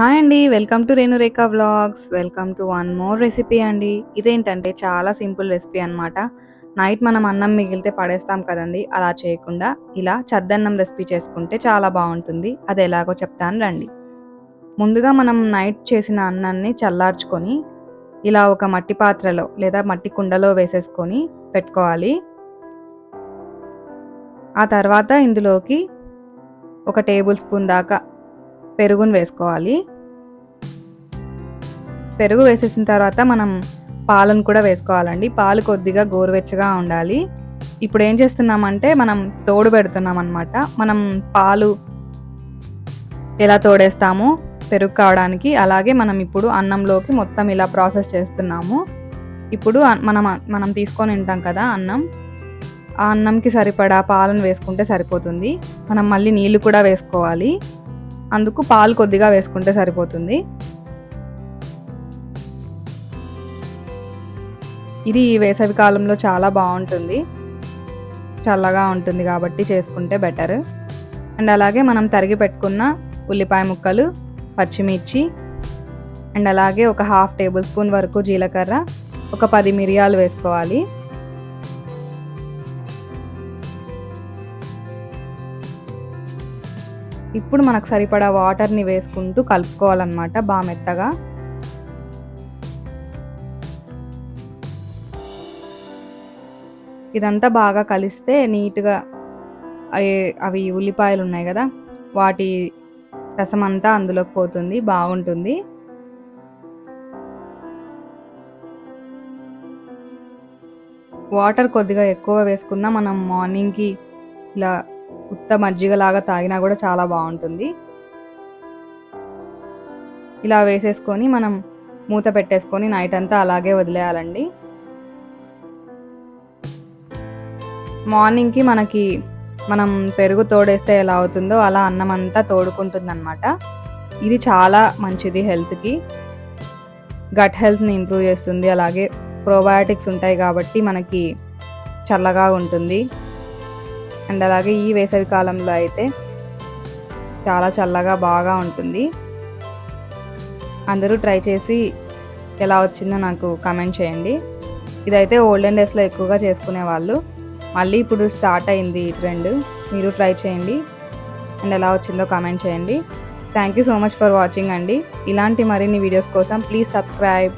Hi అండి welcome to Renurekha vlogs. Welcome to one more recipe అండి. ఇదేంటంటే చాలా సింపుల్ రెసిపీ అన్నమాట. నైట్ మనం అన్నం మిగిలితే పడేస్తాం కదండి అలా చేయకుండా ఇలా చద్దన్నం రెసిపీ చేసుకుంటే చాలా బాగుంటుంది. అది ఎలాగో చెప్తాను రండి. ముందుగా మనం నైట్ చేసిన అన్నాన్ని చల్లార్చుకొని ఇలా ఒక మట్టి పాత్రలో లేదా మట్టి కుండలో వేసేసుకొని పెట్టుకోవాలి. ఆ తర్వాత ఇందులోకి ఒక టేబుల్ స్పూన్ దాకా పెరుగును వేసుకోవాలి. పెరుగు వేసేసిన తర్వాత మనం పాలను కూడా వేసుకోవాలండి. పాలు కొద్దిగా గోరువెచ్చగా ఉండాలి. ఇప్పుడు ఏం చేస్తున్నామంటే మనం తోడు పెడుతున్నాం అనమాట మనం పాలు ఎలా తోడేస్తామో పెరుగు కావడానికి అలాగే మనం ఇప్పుడు అన్నంలోకి మొత్తం ఇలా ప్రాసెస్ చేస్తున్నాము. ఇప్పుడు మనం మనం తీసుకొని ఉంటాం కదా అన్నం. ఆ అన్నంకి సరిపడా పాలను వేసుకుంటే సరిపోతుంది. మనం మళ్ళీ నీళ్ళు కూడా వేసుకోవాలి. అందుకు పాలు కొద్దిగా వేసుకుంటే సరిపోతుంది. ఇది ఈ వేసవి కాలంలో చాలా బాగుంటుంది. చల్లగా ఉంటుంది కాబట్టి చేసుకుంటే బెటర్. అండ్ అలాగే మనం తరిగి పెట్టుకున్న ఉల్లిపాయ ముక్కలు పచ్చిమిర్చి అండ్ అలాగే ఒక హాఫ్ టేబుల్ స్పూన్ వరకు జీలకర్ర ఒక పది మిరియాలు వేసుకోవాలి. ఇప్పుడు మనకు సరిపడా వాటర్ని వేసుకుంటూ కలుపుకోవాలన్నమాట బాగా మెత్తగా. ఇదంతా బాగా కలిస్తే నీట్గా అవి- అవి ఉల్లిపాయలు ఉన్నాయి కదా వాటి రసం అంతా అందులోకి పోతుంది బాగుంటుంది. వాటర్ కొద్దిగా ఎక్కువ వేసుకున్నా మనం మార్నింగ్కి ఇలా ఉత్త మజ్జిగలాగా తాగినా కూడా చాలా బాగుంటుంది. ఇలా వేసేసుకొని మనం మూత పెట్టేసుకొని నైట్ అంతా అలాగే వదిలేయాలండి. మార్నింగ్కి మనకి మనం పెరుగు తోడేస్తే ఎలా అవుతుందో అలా అన్నం అంతా తోడుకుంటుంది అనమాట ఇది చాలా మంచిది హెల్త్కి. గట్ హెల్త్ని ఇంప్రూవ్ చేస్తుంది. అలాగే ప్రోబయాటిక్స్ ఉంటాయి కాబట్టి మనకి చల్లగా ఉంటుంది. అండ్ అలాగే ఈ వేసవి కాలంలో అయితే చాలా చల్లగా బాగా ఉంటుంది. అందరూ ట్రై చేసి ఎలా వచ్చిందో నాకు కమెంట్ చేయండి. ఇదైతే ఓల్డెన్ డేస్లో ఎక్కువగా చేసుకునేవాళ్ళు. మళ్ళీ ఇప్పుడు స్టార్ట్ అయింది ఈ ట్రెండ్ మీరు ట్రై చేయండి. అండ్ ఎలా వచ్చిందో కామెంట్ చేయండి. Thank you so much for watching అండి. ఇలాంటి మరిన్ని వీడియోస్ కోసం ప్లీజ్ సబ్స్క్రైబ్